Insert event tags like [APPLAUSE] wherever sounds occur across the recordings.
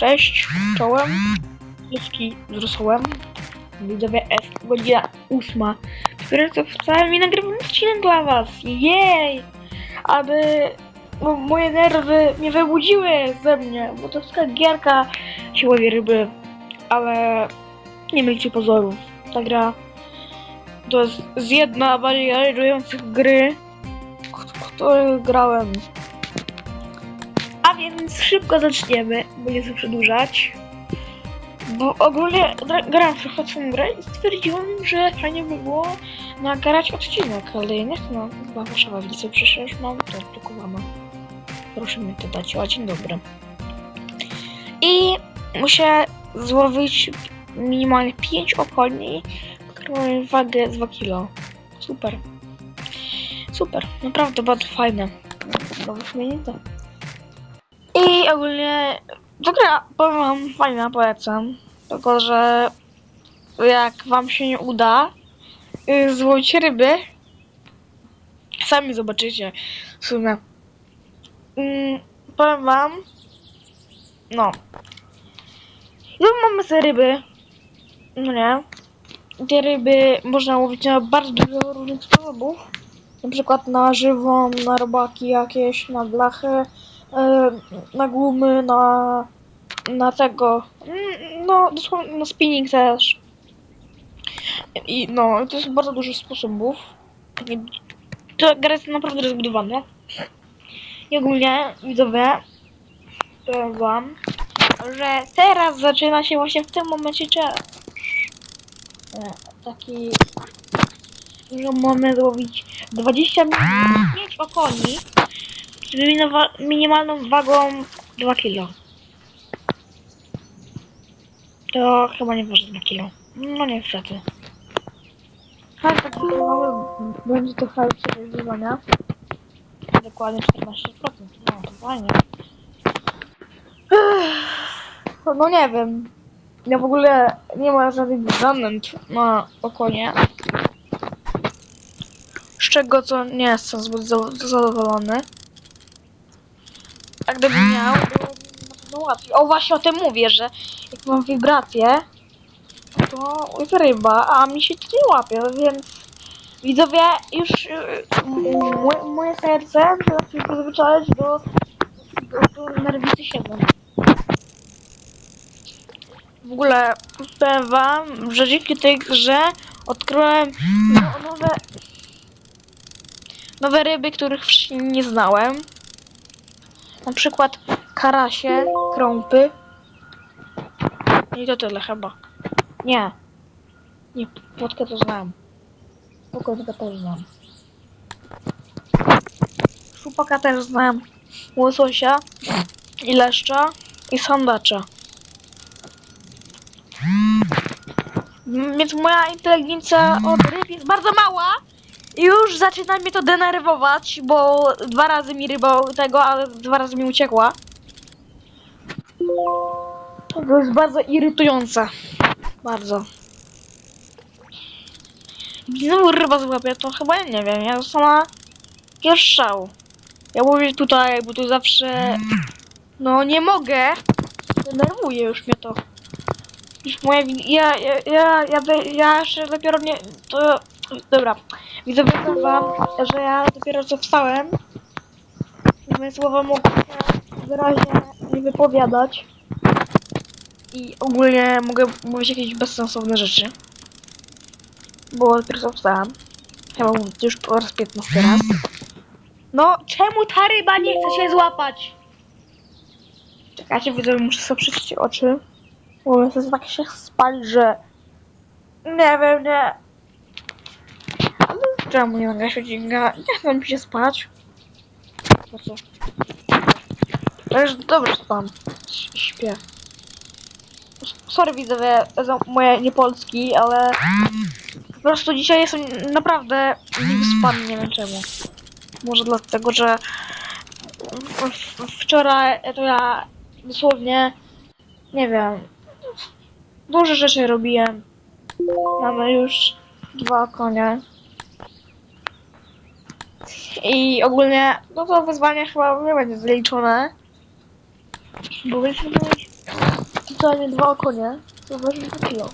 Cześć, czołem. Ludzki z. Widzowie F, godzina ósma. Które to wcale nie nagrywam odcinek dla was. Jej! Aby moje nerwy nie wybudziły ze mnie, bo to taka gierka siłowej ryby. Ale nie miejcie pozorów. Ta gra to jest z jedna bardziej gry, które grałem. Więc szybko zaczniemy, bo nie chcę przedłużać. Bo ogólnie gra- grałem trochę w tą grę i stwierdziłem, że fajnie by było nagrać odcinek, ale nie chcę na chyba Warszawa widzę, przecież mam to odblokowane. Proszę mi to dać, o dzień dobry. I muszę złowić minimalnie 5 okoni, które mają wagę 2 kg. Super. Super, naprawdę bardzo fajne. No wyśmienite. I ogólnie to gra, powiem wam, fajna, polecam. Tylko, że jak wam się nie uda y, złowić ryby, sami zobaczycie w sumie. Mm, powiem wam, no. No mamy te ryby, no nie. Te ryby można łowić na bardzo dużo różnych sposobów. Na przykład na żywą, na robaki jakieś, na blachy, e, na gumy, na, na tego, mm, no dosłownie na spinning też. I no, to jest bardzo dużo sposobów. Ta gra jest naprawdę rozbudowana. I ogólnie, widzowie, powiem wam, że teraz zaczyna się właśnie w tym momencie challenge. E, Taki, że mamy złowić 20 minut, 5 okoni, z minimalną wagą 2 kg. To chyba nie waży 2 kg. No niestety. Ale taki mały będzie to chyba przewidywania. Dokładnie 14%. No to fajnie. No nie wiem. Ja w ogóle nie ma żadnych zanęt na okonie. Z czego co nie jestem zbyt za- zadowolony. Gdybym miał, byłoby łatwiej. O właśnie o tym mówię, że jak mam wibrację, to ryba, a mi się to nie łapie, więc widzowie już m- moje, serce zacznie się przyzwyczaić do, do, do nerwicy 7. W ogóle powiem wam, że dzięki tej grze odkryłem no, nowe nowe ryby, których wcześniej nie znałem. Na przykład karasie, krąpy. I to tyle chyba. Nie. Nie, płotkę to znam. Pokotkę też znam. Szupaka też znam. Łososia i leszcza i sandacza. Mm, Więc moja inteligencja od ryb jest bardzo mała. Już zaczyna mnie to denerwować, bo dwa razy mi ryba tego, ale dwa razy mi uciekła. To jest bardzo irytujące. Bardzo. Znowu ryba złapie, to chyba ja nie wiem, ja sama pierwszał. Ja mówię tutaj, bo tu zawsze... No nie mogę. Denerwuje już mnie to. Moja win- ja, ja, ja, ja, ja jeszcze dopiero nie... To... Dobra. Widzę wam, że ja dopiero co wstałem. Moje słowa mogą się wyraźnie nie wypowiadać. I ogólnie mogę mówić jakieś bezsensowne rzeczy. Bo dopiero co wstałem. Chyba już po raz 15 raz. No, czemu ta ryba nie chce się złapać? Czekajcie, widzę, muszę sobie przyczyć oczy. Bo sobie tak się spali, że... Nie wiem, nie... Ale czemu nie mogę się dźwiga? Nie chcę mi się spać. Po co? Już dobrze spam. Śpię. Sorry widzowie za moje niepolski, ale po prostu dzisiaj jestem naprawdę niewyspany, nie wiem czemu. Może dlatego, że wczoraj to ja dosłownie nie wiem dużo rzeczy robiłem. Mamy już dwa konie. I ogólnie, no to wyzwanie chyba nie będzie zaliczone. Bo byśmy mieli Totalnie dwa okonie. To waży 2 kilo.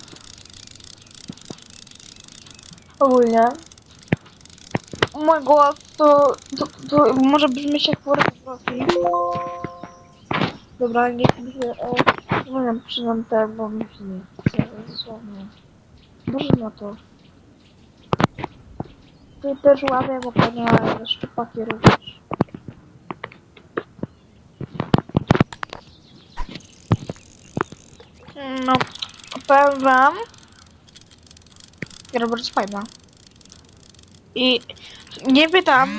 Ogólnie. Mój głos to, to, to może brzmieć jak pornografi. Dobra, nie chcę, e, przynam te, bo mi się nie chce. Może na to. Ty też łapię, bo pewnie szczupaki również. No, powiem wam. Gra bardzo fajna. I nie pytam,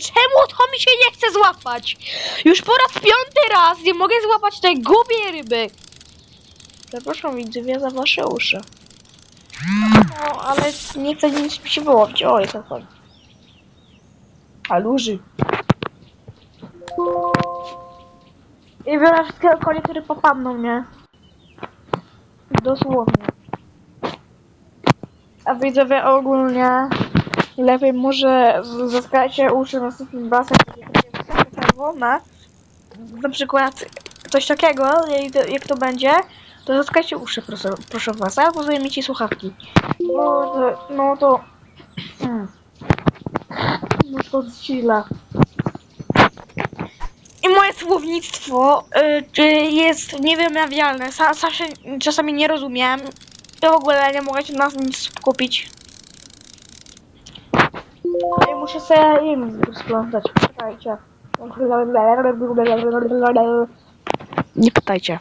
czemu to mi się nie chce złapać? Już po raz piąty raz nie mogę złapać tej gubiej ryby. Przepraszam widzowie za wasze uszy. No, ale nie chce nic mi się wyłowić. O, jest to A luży. I biorę wszystkie konie, które popadną mnie. Dosłownie. A widzowie ogólnie lepiej może zatkajcie uszy następnym jak będzie czerwone. Na przykład coś takiego, jak, to będzie, to zatkajcie uszy, proszę, proszę was, albo zajmijcie słuchawki. No to, no to... Hmm. No źle. I moje słownictwo y, y, jest niewymawialne. Sa, sa się czasami nie rozumiem. I w ogóle nie mogę się na nic skupić. I muszę sobie im rozplątać. Czekajcie. Nie pytajcie.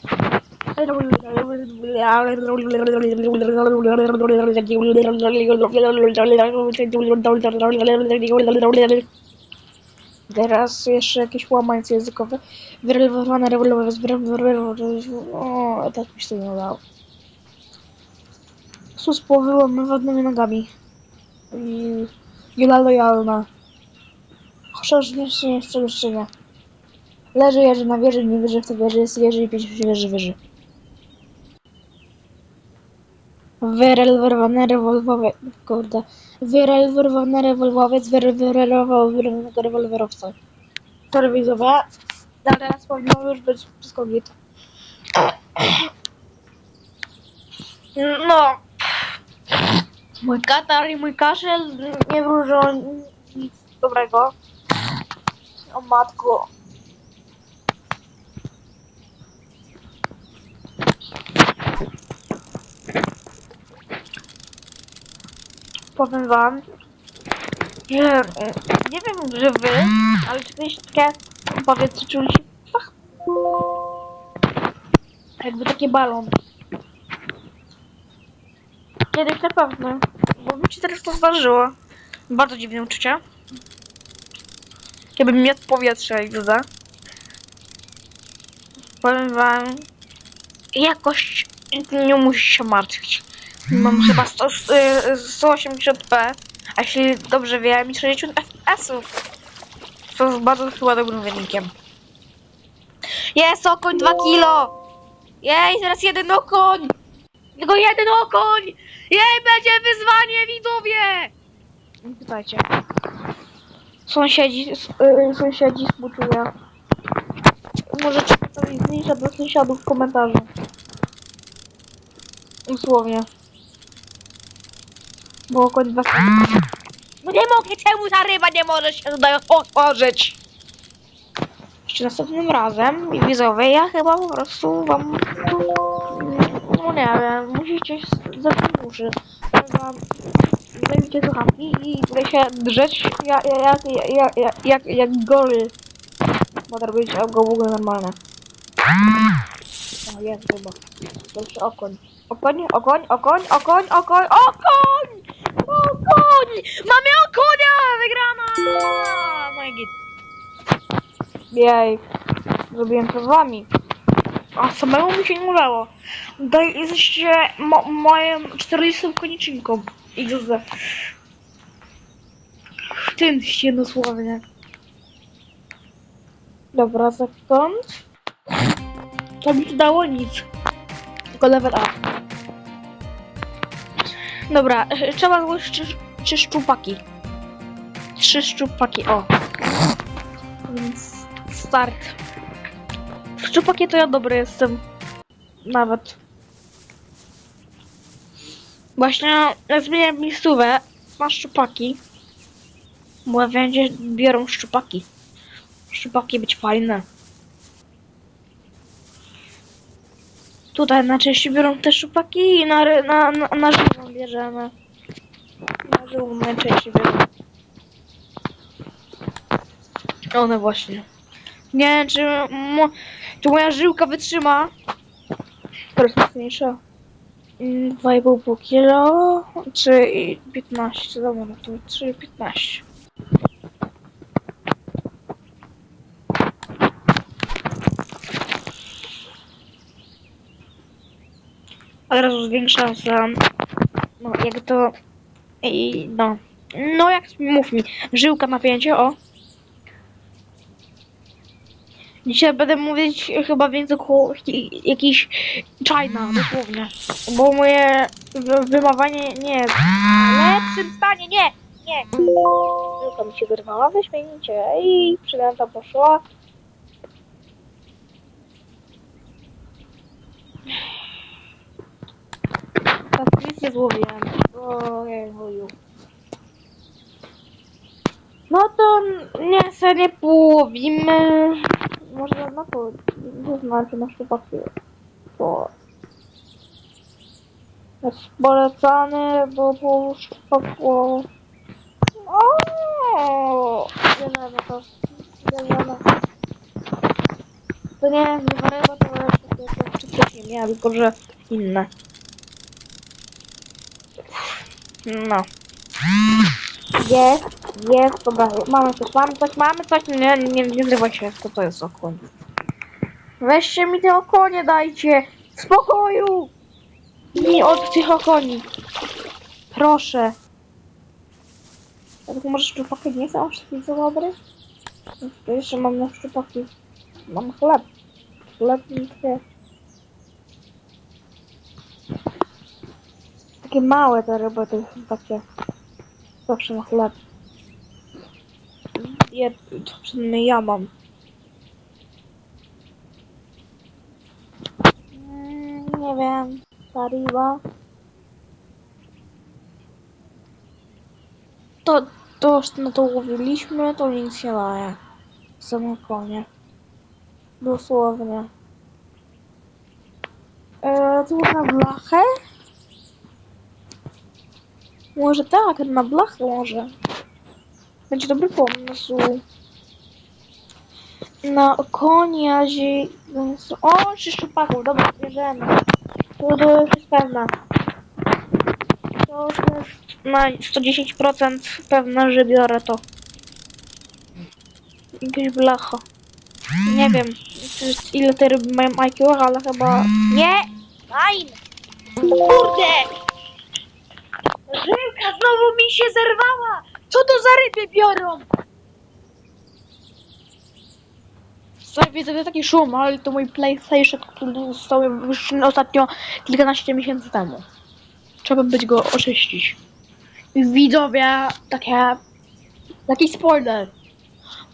Teraz jeszcze jakieś łamańce językowe. Wyrelwowane rewolowe, O, tak mi się nie udało. Sus powyłamy wodnymi nogami. I... Jula lojalna. Chociaż jeszcze nie jeszcze jeszcze nie. Leży jeży na wieży, nie wierzy w to wieży, jest jeży i pięć wieży wyży. Wyrelwowane rewolwowe, kurde. Wyrelwowane rewolwowiec, wyrelwował wyrelwowanego rewolwerowca. Telewizowe. Teraz powinno już być wszystko git. No. Mój katar i mój kaszel nie wróżą nic dobrego. O matko. Powiem wam, że nie wiem, że wy, ale czy kiedyś takie powietrze czuliście pach, jakby taki balon. Kiedyś na pewno, bo mi się teraz to zdarzyło. Bardzo dziwne uczucie. Jakbym miał powietrze i woda. Powiem wam, jakość nie musi się martwić. Mam [LAUGHS] chyba 100, y, 180p, a jeśli dobrze wiem, i 60 FPS-ów. Co jest bardzo chyba dobrym wynikiem. Jest okoń 2 kilo! Jej, teraz jeden okoń! Tylko jeden okoń! Jej, będzie wyzwanie, widzowie! Nie pytajcie. Sąsiedzi, s- y, sąsiedzi współczuję. Możecie to zniszczyć do sąsiadów w komentarzu. Dosłownie. Bo okoń dwa No nie mogę, czemu ta ryba nie może się tutaj otworzyć? Jeszcze następnym razem, widzowie, ja chyba po prostu wam... Wiem, musicie zacząć uszy. Wam zajmijcie słuchawki i tutaj się drzeć jak, jak, jak, jak, jak, jak gory. Bo to robić go w ogóle normalne. O, jest chyba. Dobrze, okoń. Okoń, okoń, okoń, okoń, okoń, okoń! Okoń! Mamy okonia! Wygrana! No i git. Jej. Zrobiłem to z wami. A samemu mi się nie udało. Daj, jesteście mo moją 40 koniczynką. XD. W tym się dosłownie. Dobra, zakąd? To mi to dało nic. Tylko level up. Dobra, e, trzeba złożyć trzy, trzy szczupaki. Trzy szczupaki, o. Więc start. Szczupaki to ja dobry jestem. Nawet. Właśnie zmieniam miejscówę. Masz szczupaki. Bo będzie biorą szczupaki. Szczupaki być fajne. Tutaj na części biorą te szczupaki i na, na, na, na żywą bierzemy. Na żywą najczęściej biorą. One właśnie. Nie wiem, czy, mo, czy moja żyłka wytrzyma. Teraz mocniejsza. Mm, 2,5 kilo, czy i 15, dobra, no to 3, 15. Od razu zwiększam za, no jak to, i no, no jak, mów mi, żyłka napięcie, o. Dzisiaj będę mówić chyba w języku jakiś China, dosłownie. Bo moje wy- wymawianie nie jest w lepszym stanie, nie, nie. Tylko mi się wyrwała, wyśmienicie i przynęta poszła. Nie złowiłem. Ojeju. No to nie se nie połowimy. Może na to nie znaczy na szczupaki. To jest polecany, bo po szczupaku. O, bierzemy to. Bierzemy. To nie jest ryba, to jest to wcześniej miała, tylko że inne. No. Jest, jest, dobra, mamy coś, mamy coś, mamy coś, nie, nie, nie zrywaj się, to to jest okoń. Weźcie mi te okonie, dajcie, w spokoju! Mi od tych okoni. Proszę. Tak może szczupaki nie są aż taki za dobry? To jeszcze mam na szczupaki. Mam chleb. Chleb i te... Takie małe te są takie... Zawsze na chleb. Je, to przynajmniej ja mam. Mm, Nie wiem. Ta ryba. To, to już na to łowiliśmy, to nic nie daje. Same konie. Dosłownie. Eee, tu na blachę? Może tak, na blachę może. Będzie dobry pomysł. Na konia zi... O, trzy szczupaków, dobra, bierzemy. To, jest pewne. To już na 110% pewne, że biorę to. Jakieś blacho. Nie wiem, czy, ile te ryby mają IQ, ale chyba... Nie! Nein! Kurde! Żyłka znowu mi się zerwała! Co to za ryby biorą? Sorry, widzę taki szum, ale to mój PlayStation, który został wyszczony ostatnio kilkanaście miesięcy temu. Trzeba być go oczyścić. Widzowie, takie... Taki spoiler.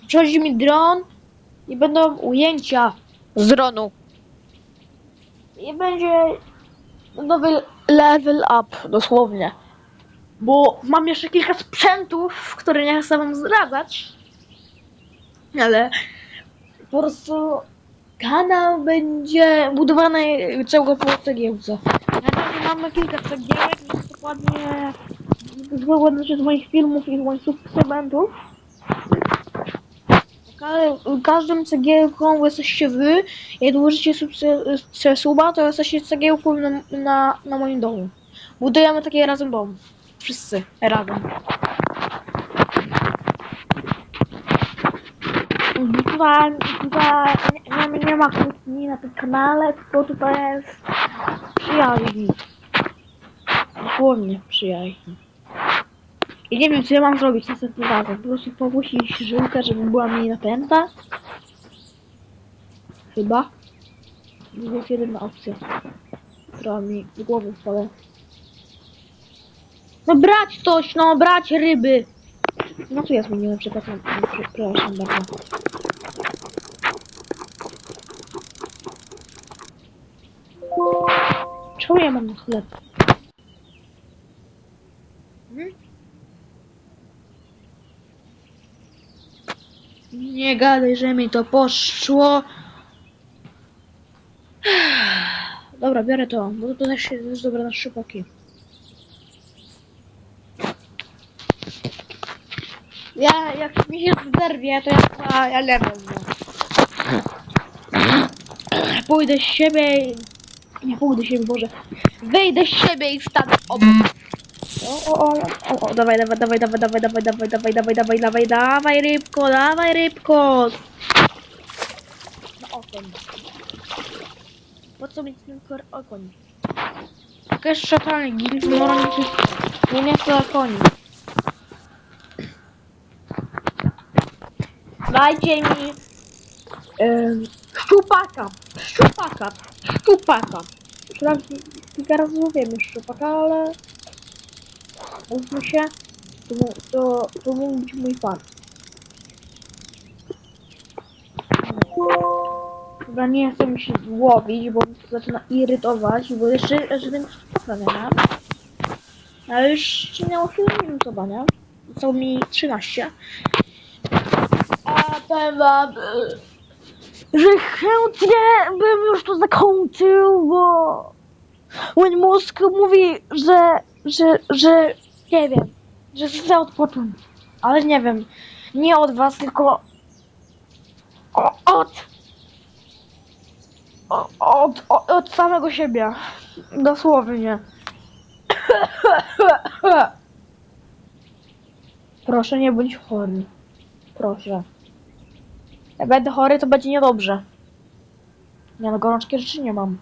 Przychodzi mi dron i będą ujęcia z dronu. I będzie nowy level up, dosłownie. Bo mam jeszcze kilka sprzętów, które nie chcę wam zdradzać. Ale po prostu kanał będzie budowany całego po cegiełce. Na razie mamy kilka cegiełek, dokładnie dokładnie z moich filmów i z moich subskrybentów. Ka- każdą cegiełką jesteście wy. Jak dołożycie suba, to jesteście cegiełką na, na, na moim domu. Budujemy taki razem dom. Wszyscy razem. Tutaj, tutaj nie, nie, nie ma kłótni na tym kanale, tylko tutaj jest przyjaźń. Dosłownie przyjaźń. I nie wiem, co ja mam zrobić następnym razem. Po prostu powiesić żyłkę, żeby była mniej napęta. Chyba. To jest jedyna opcja, która mi do głowy wpada. No brać coś, no brać ryby. No tu ja zmieniłem, przepraszam, przepraszam bardzo. Czemu ja mam na chleb? Nie gadaj, że mi to poszło. Dobra, biorę to, bo to też jest dobre na szybaki. Ja, jak mi się zerwie, to ja, a, ja no. Pójdę z siebie i... Nie pójdę z siebie, Boże. Wyjdę z siebie i stanę obok. O, o, o, o, o, dawaj, dawaj, dawaj, dawaj, dawaj, dawaj, dawaj, dawaj, dawaj, dawaj, dawaj, dawaj, rybko, dawaj, rybko. No okoń. Po co mieć ten kor okoń? Jakaś szatalny gil, moroniczy. Nie, nie chcę Dajcie mi em, szczupaka, szczupaka, szczupaka. Już raz, kilka razy mówiłem szczupaka, ale mówmy się, to, to, to mógł być mój fan. Chyba nie chcę mi się złowić, bo to zaczyna irytować, bo jeszcze, ten szczupaka nie mam. Ale już miało chwilę minutowania. Zostało mi 13. Wam, y, że chętnie bym już to zakończył, bo mój mózg mówi, że, że, że nie wiem, że chcę odpocząć. Ale nie wiem, nie od was, tylko o, od, o, od, od, od samego siebie. Dosłownie. [COUGHS] Proszę nie bądź chory. Proszę. Jak będę chory, to będzie niedobrze. Nie no, gorączki rzeczy nie mam.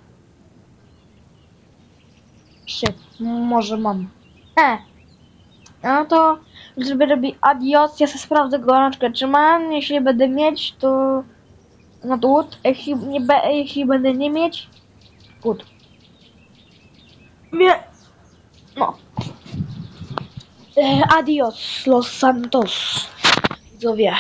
Shit, może mam. E! No to, żeby robić adios, ja sobie sprawdzę gorączkę, czy mam. Jeśli będę mieć, to... No to good. Jeśli, nie be, jeśli będę nie mieć, good. Nie. No. E, adios, Los Santos. Widzowie.